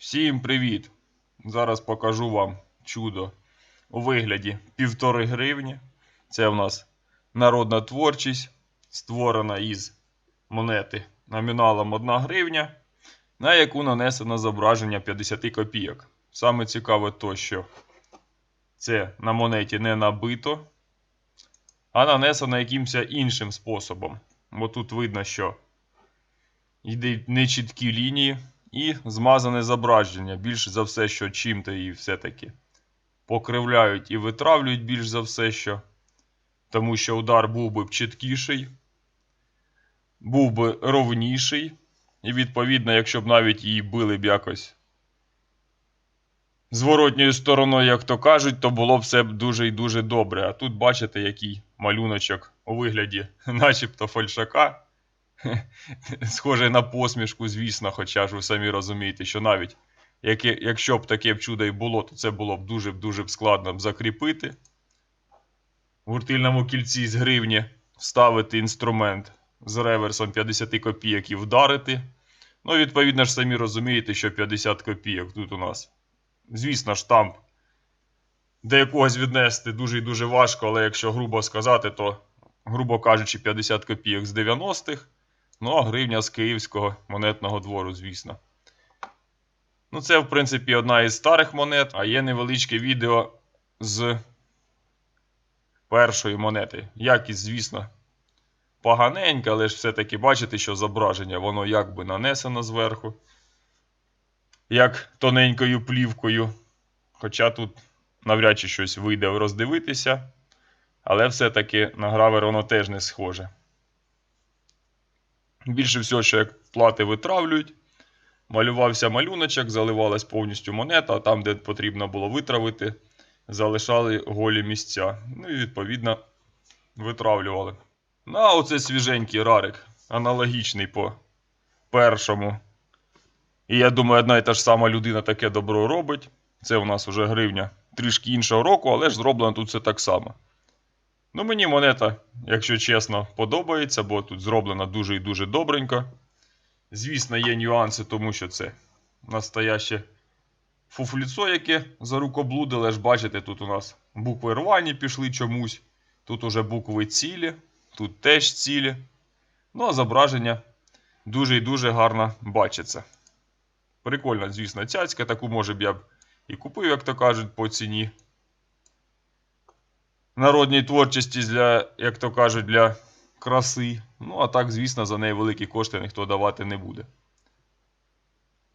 Всім привіт! Зараз покажу вам чудо у вигляді півтори гривні. Це в нас народна творчість, створена із монети номіналом 1 гривня, на яку нанесено зображення 50 копійок. Саме цікаве то, що це на монеті не набито, а нанесено якимось іншим способом. Бо тут видно, що йдуть нечіткі лінії і змазане зображення. Більше за все, що чим-то її все-таки покривляють і витравлюють більш за все, що. Тому що удар був би чіткіший, був би ровніший. І відповідно, якщо б навіть її били б якось зворотньою стороною, як то кажуть, то було б все дуже і дуже добре. А тут бачите, який малюночок у вигляді, начебто фальшака. Схоже на посмішку, звісно, хоча ж ви самі розумієте, що навіть яке, якщо б таке б чудо і було, то це було б дуже дуже б складно б закріпити. В гуртильному кільці з гривні вставити інструмент з реверсом 50 копійок і вдарити. Ну, відповідно ж, самі розумієте, що 50 копійок тут у нас. Звісно, штамп до якогось віднести дуже і дуже важко, але якщо грубо сказати, то, грубо кажучи, 50 копійок з 90-х. Ну, а гривня з київського монетного двору, звісно. Ну, це, в принципі, одна із старих монет, а є невеличке відео з першої монети. Якість, звісно, поганенька, але ж все-таки бачите, що зображення, воно якби нанесено зверху, як тоненькою плівкою. Хоча тут навряд чи щось вийде роздивитися, але все-таки на гравер воно теж не схоже. Більше всього, що як плати витравлюють, малювався малюночок, заливалась повністю монета, а там, де потрібно було витравити, залишали голі місця. Ну і відповідно витравлювали. Ну, а оце свіженький рарик, аналогічний по першому. І я думаю, одна і та ж сама людина таке добро робить. Це у нас вже гривня трішки іншого року, але ж зроблено тут все так само. Ну, мені монета, якщо чесно, подобається, бо тут зроблена дуже і дуже добренько. Звісно, є нюанси, тому що це настояще фуфліцо, яке за рукоблуд, але ж бачите, тут у нас букви рвані пішли чомусь. Тут уже букви цілі, тут теж цілі. Ну, а зображення дуже і дуже гарно бачиться. Прикольно, звісно, цяцька, таку може б я б і купив, як то кажуть, по ціні народній творчості для, як то кажуть, для краси. Ну, а так, звісно, за неї великі кошти ніхто давати не буде.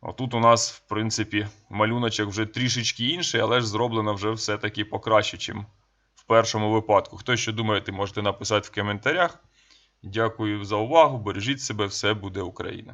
А тут у нас, в принципі, малюночок вже трішечки інший, але ж зроблено вже все-таки покраще, ніж в першому випадку. Хто що думаєте, можете написати в коментарях. Дякую за увагу. Бережіть себе, все буде Україна!